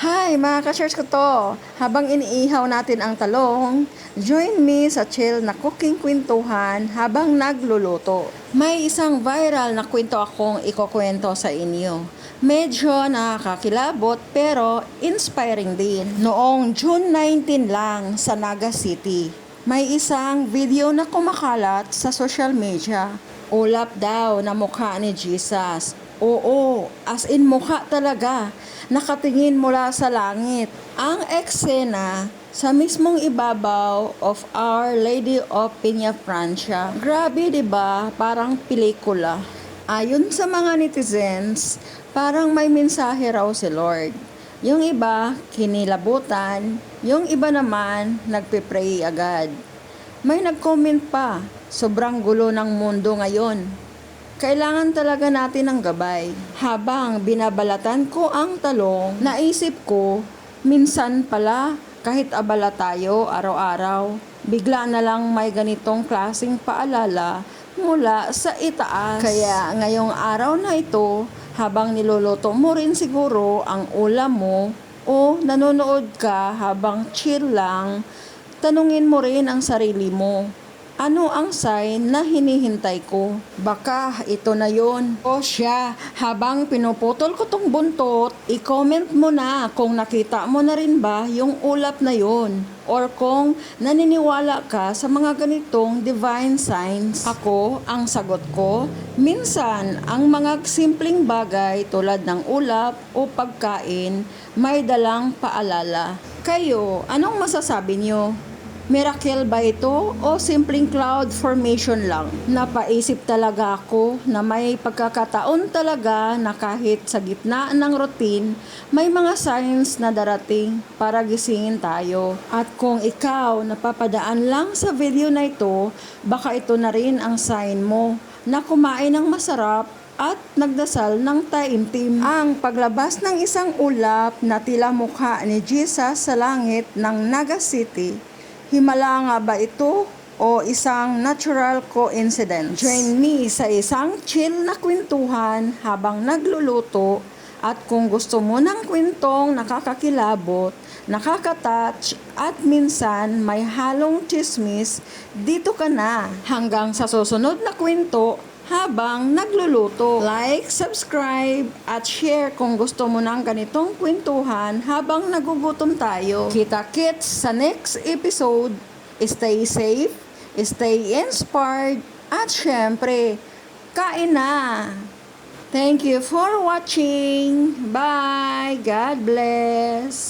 Hi mga ka-church ko to! Habang iniihaw natin ang talong, join me sa chill na cooking kwentuhan habang nagluluto. May isang viral na kwento akong ikukwento sa inyo. Medyo nakakakilabot pero inspiring din. Noong June 19 lang sa Naga City, may isang video na kumakalat sa social media. Ulap daw na mukha ni Jesus. Oo, as in mukha talaga. Nakatingin mula sa langit. Ang eksena sa mismong ibabaw of Our Lady of Peña Francia. Grabe 'di ba? Parang pelikula. Ayon sa mga netizens, parang may mensahe raw si Lord. Yung iba, kinilabutan. Yung iba naman, nagpe-pray agad. May nag-comment pa, sobrang gulo ng mundo ngayon. Kailangan talaga natin ng gabay. Habang binabalatan ko ang talong, naisip ko, minsan pala, kahit abala tayo araw-araw, bigla na lang may ganitong klasing paalala mula sa itaas. Kaya ngayong araw na ito, habang niluluto mo rin siguro ang ulam mo o nanonood ka habang chill lang, tanungin mo rin ang sarili mo. Ano ang sign na hinihintay ko? Baka ito na yon. O siya, habang pinuputol ko tong buntot, i-comment mo na kung nakita mo na rin ba yung ulap na yon. Or kung naniniwala ka sa mga ganitong divine signs. Ako, ang sagot ko, minsan ang mga simpleng bagay tulad ng ulap o pagkain may dalang paalala. Kayo, anong masasabi niyo? Miracle ba ito o simpleng cloud formation lang? Napaisip talaga ako na may pagkakataon talaga na kahit sa gitna ng routine, may mga signs na darating para gisingin tayo. At kung ikaw napapadaan lang sa video na ito, baka ito na rin ang sign mo na kumain ng masarap at nagdasal ng taimtim. Ang paglabas ng isang ulap na tila mukha ni Jesus sa langit ng Naga City Himala nga ba ito o isang natural coincidence? Join me sa isang chill na kwentuhan habang nagluluto at kung gusto mo ng kwentong nakakakilabot, nakakatouch at minsan may halong chismis, dito ka na. Hanggang sa susunod na kwento, habang nagluluto. Like, subscribe, at share kung gusto mo ng ganitong kwentuhan habang nagugutom tayo. Kita-kits sa next episode. Stay safe, stay inspired, at syempre, kain na! Thank you for watching. Bye. God bless.